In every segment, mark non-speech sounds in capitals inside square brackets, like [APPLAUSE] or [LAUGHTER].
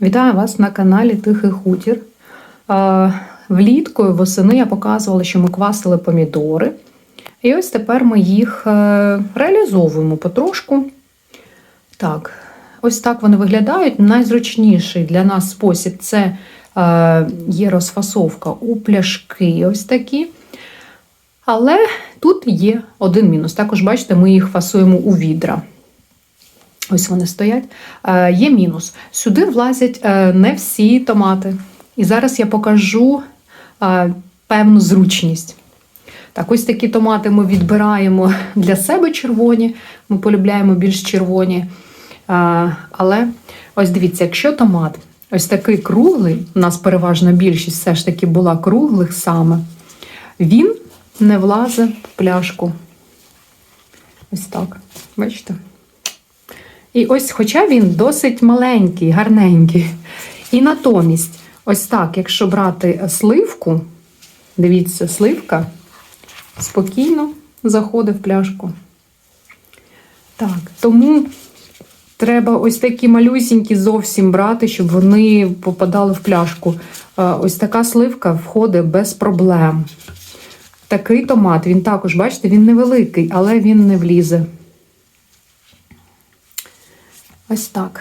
Вітаю вас на каналі Тихий Хутір. Влітку восени я показувала, що ми квасили помідори. І ось тепер ми їх е, реалізовуємо потрошку. Так, ось так вони виглядають. Найзручніший для нас спосіб це е, є розфасовка у пляшки. Ось такі. Але тут є один мінус. Також, бачите, ми їх фасуємо у відра. Ось вони стоять. Е, Є мінус. Сюди влазять е, не всі томати. І зараз я покажу е, певну зручність. Так, ось такі томати ми відбираємо для себе червоні. Ми полюбляємо більш червоні. Але ось дивіться, якщо томат ось такий круглий, у нас переважна більшість все ж таки була круглих саме, він не влазить в пляшку. Ось так. Бачите? І ось, хоча він досить маленький, гарненький. І натомість, ось так, якщо брати сливку, дивіться, сливка спокійно заходить в пляшку. Так, тому треба ось такі малюсінькі зовсім брати, щоб вони попадали в пляшку. Е, Ось така сливка входить без проблем. Такий томат, він також, бачите, він невеликий, але він не влізе. Ось так.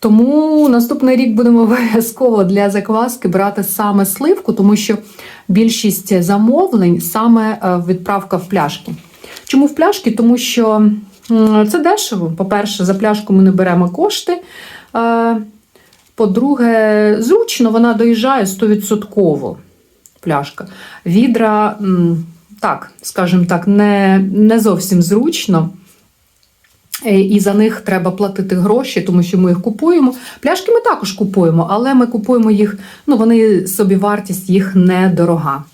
Тому наступний рік будемо [LAUGHS] обов'язково для закваски брати саме сливку, тому що більшість замовлень саме е, відправка в пляшки. Чому в пляшки? Тому що це дешево. По-перше, за пляшку ми не беремо кошти. Е, По-друге, зручно вона доїжджає 100% пляшка. Відра, так, скажімо так, не, не зовсім зручно. Е, І за них треба платити гроші, тому що ми їх купуємо. Пляшки ми також купуємо, але ми купуємо їх, ну вони собі вартість їх недорога.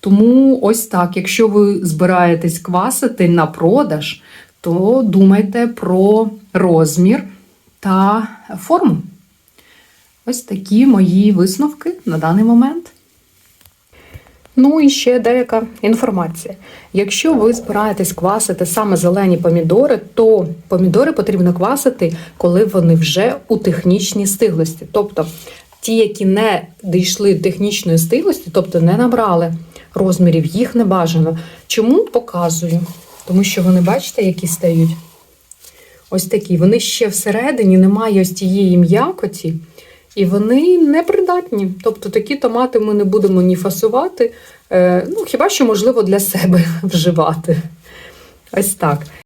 Тому ось так, якщо ви збираєтесь квасити на продаж, то думайте про розмір та форму. Ось такі мої висновки на даний момент. Ну і ще деяка інформація. Якщо ви збираєтесь квасити саме зелені помідори, то помідори потрібно квасити, коли вони вже у технічній стиглості. Тобто ті, які не дійшли до технічної стиглості, тобто не набрали розмірів, їх не бажано. Чому показую? Тому що вони, бачите, які стають? Ось такі. Вони ще всередині немає ось тієї м'якоті. І вони непридатні. Тобто такі томати ми не будемо ні фасувати, е, ну хіба що можливо для себе [LAUGHS] вживати. Ось так.